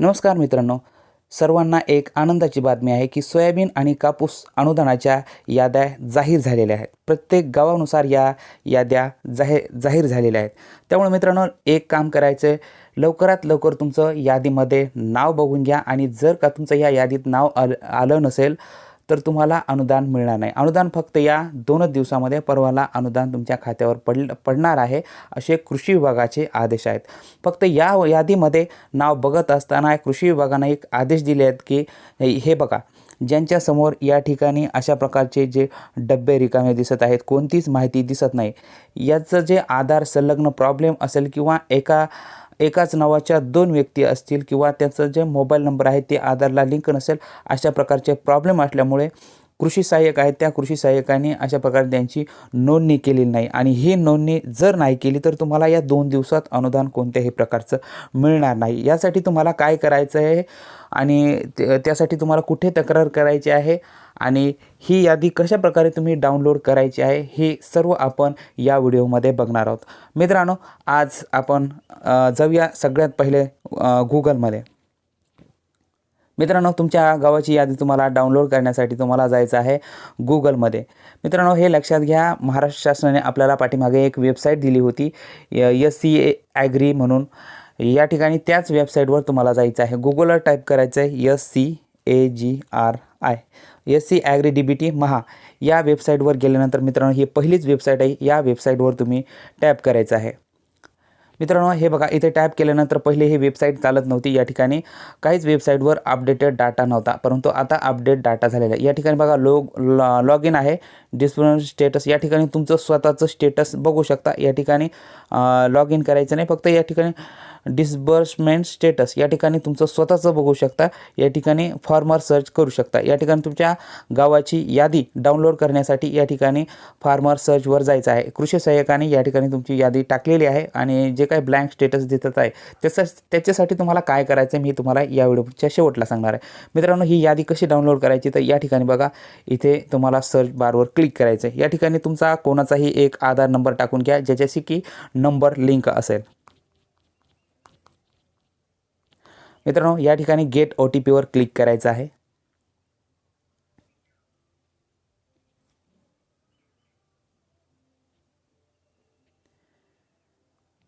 नमस्कार मित्रांनो सर्वांना एक आनंदाची बातमी आहे की सोयाबीन आणि कापूस अनुदानाच्या याद्या जाहीर झालेल्या आहेत. प्रत्येक गावानुसार या याद्या जाहीर जाहीर झालेल्या आहेत. त्यामुळे मित्रांनो एक काम करायचं लवकरात लवकर तुमचं यादीमध्ये नाव बघून घ्या आणि जर का तुमचं या यादीत नाव आलं आलं नसेल तर तुम्हाला अनुदान मिळणार नाही. अनुदान फक्त या दोनच दिवसामध्ये परवाला अनुदान तुमच्या खात्यावर पड पडणार आहे असे कृषी विभागाचे आदेश आहेत. फक्त या यादीमध्ये नाव बघत असताना कृषी विभागानं एक आदेश दिले आहेत की हे बघा ज्यांच्यासमोर या ठिकाणी अशा प्रकारचे जे डब्बे रिकामे दिसत आहेत कोणतीच माहिती दिसत नाही. याचं जे आधार संलग्न प्रॉब्लेम असेल किंवा एका एकाच नावाच्या दोन व्यक्ती असतील किंवा त्यांचं जे मोबाईल नंबर आहे ते आधारला लिंक नसेल अशा प्रकारचे प्रॉब्लेम असल्यामुळे कृषी सहाय्यक आहेत त्या कृषी सहाय्यकांनी अशा प्रकारे त्यांची नोंदणी केलेली नाही. आणि ही नोंदणी जर नाही केली तर तुम्हाला या दोन दिवसात अनुदान कोणत्याही प्रकारचं मिळणार नाही. यासाठी तुम्हाला काय करायचं आहे? आणि त्यासाठी तुम्हाला कुठे तक्रार करायची आहे? आणि ही यादी कशा प्रकारे तुम्ही डाउनलोड करायची आहे? हे सर्व आपण या व्हिडिओमध्ये बघणार आहोत. मित्रांनो आज आपण जाऊया सगळ्यात पहिले गुगलमध्ये. मित्रांनो तुमच्या गावाची यादी तुम्हाला डाउनलोड करण्यासाठी तुम्हाला जायचं आहे गुगलमध्ये मित्रांनो हे लक्षात घ्या महाराष्ट्र शासनाने आपल्याला पाठीमागे एक वेबसाईट दिली होती एस सी ए ॲग्री म्हणून. या ठिकाणी त्याच वेबसाईटवर तुम्हाला जायचं आहे. गुगलवर टाईप करायचं आहे S C A G R I S C agri D B T Maha. या वेबसाईटवर गेल्यानंतर मित्रांनो ही पहिलीच वेबसाईट आहे. या वेबसाईटवर तुम्ही टॅप करायचं आहे. मित्रांनो हे बघा इथे टॅप केल्यानंतर पहिले ही वेबसाईट चालत नव्हती. या ठिकाणी काहीच वेबसाईटवर अपडेटेड डाटा नव्हता. परंतु आता अपडेट डाटा झालेला आहे. या ठिकाणी बघा लोग लॉग इन आहे. डिस्प्ले स्टेटस या ठिकाणी तुमचं स्वतःचं स्टेटस बघू शकता. या ठिकाणी लॉग इन करायचं नाही. फक्त या ठिकाणी डिस्बर्समेंट स्टेटस या ठिकाणी तुमचं स्वतःचं बघू शकता. या ठिकाणी फार्मर सर्च करू शकता. या ठिकाणी तुमच्या गावाची यादी डाउनलोड करण्यासाठी या ठिकाणी फार्मर सर्चवर जायचं आहे. कृषी सहाय्यकाने या ठिकाणी तुमची यादी टाकलेली आहे आणि जे काही ब्लँक स्टेटस दिसत आहे त्याचा त्याच्यासाठी तुम्हाला काय करायचं मी तुम्हाला या व्हिडिओच्या शेवटला सांगणार आहे. मित्रांनो ही यादी कशी डाउनलोड करायची तर या ठिकाणी बघा इथे तुम्हाला सर्च बारवर क्लिक करायचं आहे या ठिकाणी तुमचा कोणाचाही एक आधार नंबर टाकून घ्या ज्याच्याशी की नंबर लिंक असेल. मित्रांनो या ठिकाणी गेट ओ टी पीवर क्लिक करायचं आहे.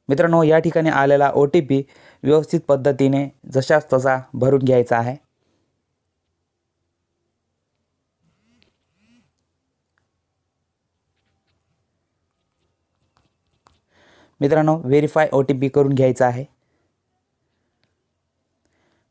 मित्रांनो या ठिकाणी आलेला ओ टी पी व्यवस्थित पद्धतीने जशाच तसा भरून घ्यायचा आहे. मित्रांनो व्हेरीफाय ओ टी पी करून घ्यायचा आहे.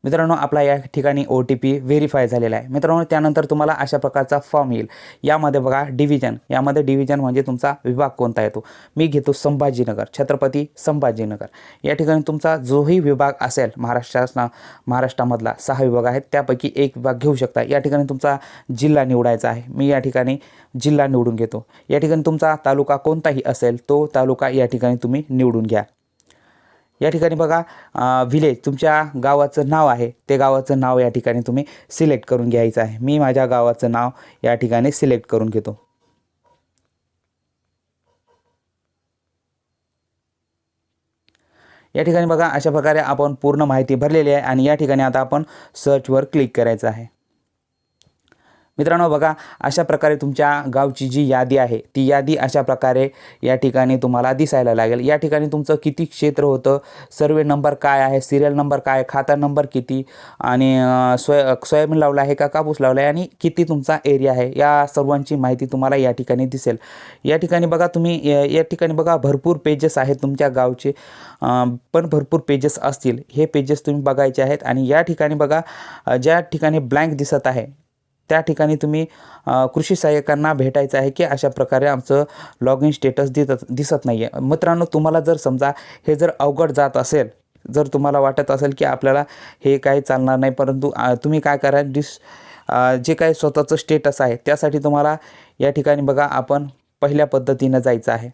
मित्रांनो आपला या ठिकाणी ओ टी पी व्हेरीफाय झालेला आहे. मित्रांनो त्यानंतर तुम्हाला अशा प्रकारचा फॉर्म येईल. यामध्ये बघा डिव्हिजन यामध्ये डिव्हिजन म्हणजे तुमचा विभाग कोणता येतो? मी घेतो संभाजीनगर छत्रपती संभाजीनगर. या ठिकाणी तुमचा जोही विभाग असेल महाराष्ट्रासना महाराष्ट्रामधला सहा विभाग आहेत. त्यापैकी एक विभाग घेऊ शकता. या ठिकाणी तुमचा जिल्हा निवडायचा आहे. मी या ठिकाणी जिल्हा निवडून घेतो. या ठिकाणी तुमचा तालुका कोणताही असेल तो तालुका या ठिकाणी तुम्ही निवडून घ्या. या ठिकाणी बघा व्हिलेज तुमच्या गावाचं नाव आहे. ते गावाचं नाव या ठिकाणी तुम्ही सिलेक्ट करून घ्यायचं आहे. मी माझ्या गावाचं नाव या ठिकाणी सिलेक्ट करून घेतो. या ठिकाणी बघा अशा प्रकारे आपण पूर्ण माहिती भरलेली आहे आणि या ठिकाणी आता आपण सर्चवर क्लिक करायचं आहे. मित्रांनो बघा अशा प्रकारे तुमच्या गावची जी यादी आहे ती यादी अशा प्रकारे या ठिकाणी तुम्हाला दिसायला लागेल. या ठिकाणी तुमचं किती क्षेत्र होतं सर्वे नंबर काय आहे सिरियल नंबर काय खाता नंबर किती आणि सोय सोयाबीन लावला आहे का कापूस लावला आहे आणि किती तुमचा एरिया आहे या सर्वांची माहिती तुम्हाला या ठिकाणी दिसेल. या ठिकाणी बघा तुम्ही या ठिकाणी बघा भरपूर पेजेस आहेत तुमच्या गावचे पण भरपूर पेजेस असतील. हे पेजेस तुम्ही बघायचे आहेत आणि या ठिकाणी बघा ज्या ठिकाणी ब्लँक दिसत आहे त्या ठिकाणी तुम्ही कृषी सहाय्यकांना भेटायचं आहे की अशा प्रकारे आमचं लॉग इन स्टेटस दिसत दिसत नाही आहे मित्रांनो तुम्हाला जर समजा हे जर अवघड जात असेल जर तुम्हाला वाटत असेल की आपल्याला हे काही चालणार नाही परंतु तुम्ही काय करा डिस जे काही स्वतःचं स्टेटस आहे त्यासाठी तुम्हाला या ठिकाणी बघा आपण पहिल्या पद्धतीनं जायचं आहे.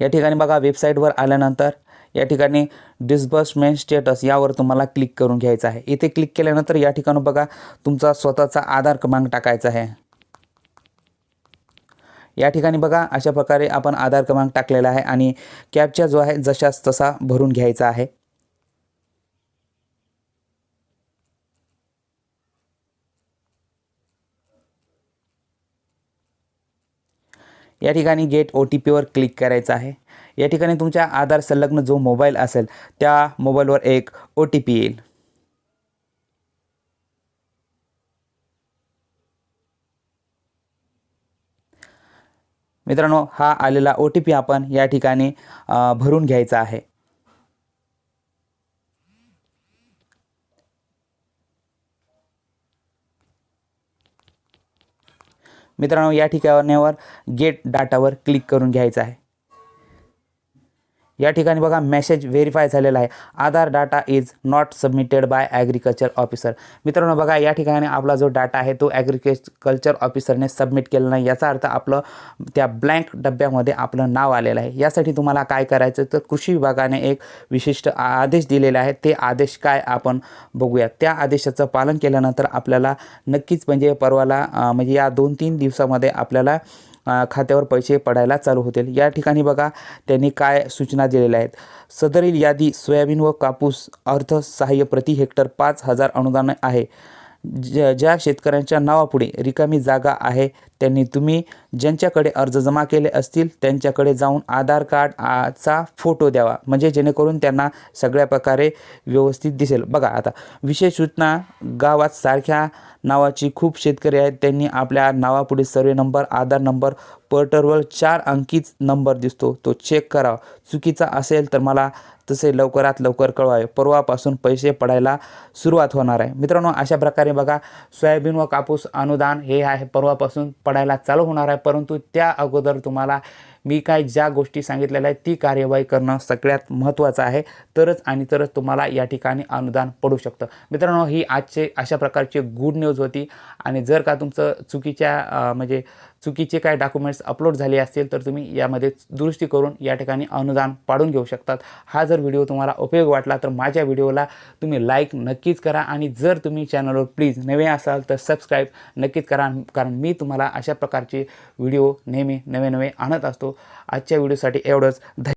या ठिकाणी बघा वेबसाईटवर आल्यानंतर या ठिकाणी डिस्बर्समेंट स्टेटस यावर तुम्हाला क्लिक करून घ्यायचं आहे. इथे क्लिक केल्यानंतर या ठिकाणी बघा तुमचा स्वतःचा आधार क्रमांक टाकायचा आहे. या ठिकाणी बघा अशा प्रकारे आपण आधार क्रमांक टाकलेला आहे आणि कॅबच्या जो आहे जशाच तसा भरून घ्यायचा आहे. या ठिकाणी गेट ओ टी पीवर क्लिक करायचं आहे. या ठिकाणी तुमच्या आधार संलग्न जो मोबाईल असेल त्या मोबाईलवर एक ओ टी पी येईल. मित्रांनो हा आलेला ओ टी पी आपण या ठिकाणी भरून घ्यायचा आहे. मित्रांनो या ठिकाणावर गेट डाटावर क्लिक करून घ्यायचं आहे. या ठिकाणी बघा मेसेज व्हेरीफाय झालेला आहे. Aadhaar data is not submitted by agriculture officer मित्रांनो बघा या ठिकाणी आपला जो डाटा आहे तो ॲग्रिकल्चर ऑफिसरने सबमिट केला नाही. याचा अर्थ आपलं त्या ब्लँक डब्यामध्ये आपलं नाव आलेलं आहे. यासाठी तुम्हाला काय करायचं? तर कृषी विभागाने एक विशिष्ट आ- आदेश दिलेले आहे. ते आदेश काय आपण बघूया. त्या आदेशाचं पालन केल्यानंतर आपल्याला नक्कीच म्हणजे परवाला म्हणजे या दोन तीन दिवसामध्ये आपल्याला खात्यावर पैसे पडायला चालू होतील. या ठिकाणी बघा त्यांनी काय सूचना दिलेल्या आहेत. सदरील यादी सोयाबीन व कापूस अर्थसहाय्य प्रति हेक्टर पाच हजार अनुदान आहे. ज ज्या शेतकऱ्यांच्या नावापुढे रिकामी जागा आहे त्यांनी तुम्ही ज्यांच्याकडे अर्ज जमा केले असतील त्यांच्याकडे जाऊन आधार कार्ड चा फोटो द्यावा. म्हणजे जेणेकरून त्यांना सगळ्या प्रकारे व्यवस्थित दिसेल. बघा आता विशेष सूचना गावात सारख्या नावाची खूप शेतकरी आहेत त्यांनी आपल्या नावापुढे सर्वे नंबर आधार नंबर पोर्टरवर चार अंकीच नंबर दिसतो तो चेक करावा चुकीचा असेल तर मला तसे लवकरात लवकर कळवावे. परवापासून पैसे पडायला सुरुवात होणार आहे. मित्रांनो अशा प्रकारे बघा सोयाबीन व कापूस अनुदान हे आहे. परवापासून पडायला चालू होणार आहे. परंतु त्या अगोदर तुम्हाला मी काय ज्या गोष्टी सांगितलेल्या आहेत ती कार्यवाही करणं सगळ्यात महत्त्वाचं आहे. तरच आणि तरच तुम्हाला या ठिकाणी अनुदान पडू शकतं. मित्रांनो ही आजचे अशा प्रकारची गुड न्यूज होती. आणि जर का तुमचं चुकीच्या म्हणजे चुकीचे काय डॉक्युमेंट्स अपलोड झाले असतील तर तुम्ही यामध्ये दुरुस्ती करून या ठिकाणी अनुदान पाडून घेऊ शकतात. हा जर व्हिडिओ तुम्हाला उपयोग वाटला तर माझ्या व्हिडिओला तुम्ही लाईक नक्कीच करा आणि जर तुम्ही चॅनलवर प्लीज नवे असाल तर सबस्क्राईब नक्कीच करा. कारण मी तुम्हाला अशा प्रकारचे व्हिडिओ नेहमी नवे नवे आणत असतो. आजच्या व्हिडिओसाठी एवढंच.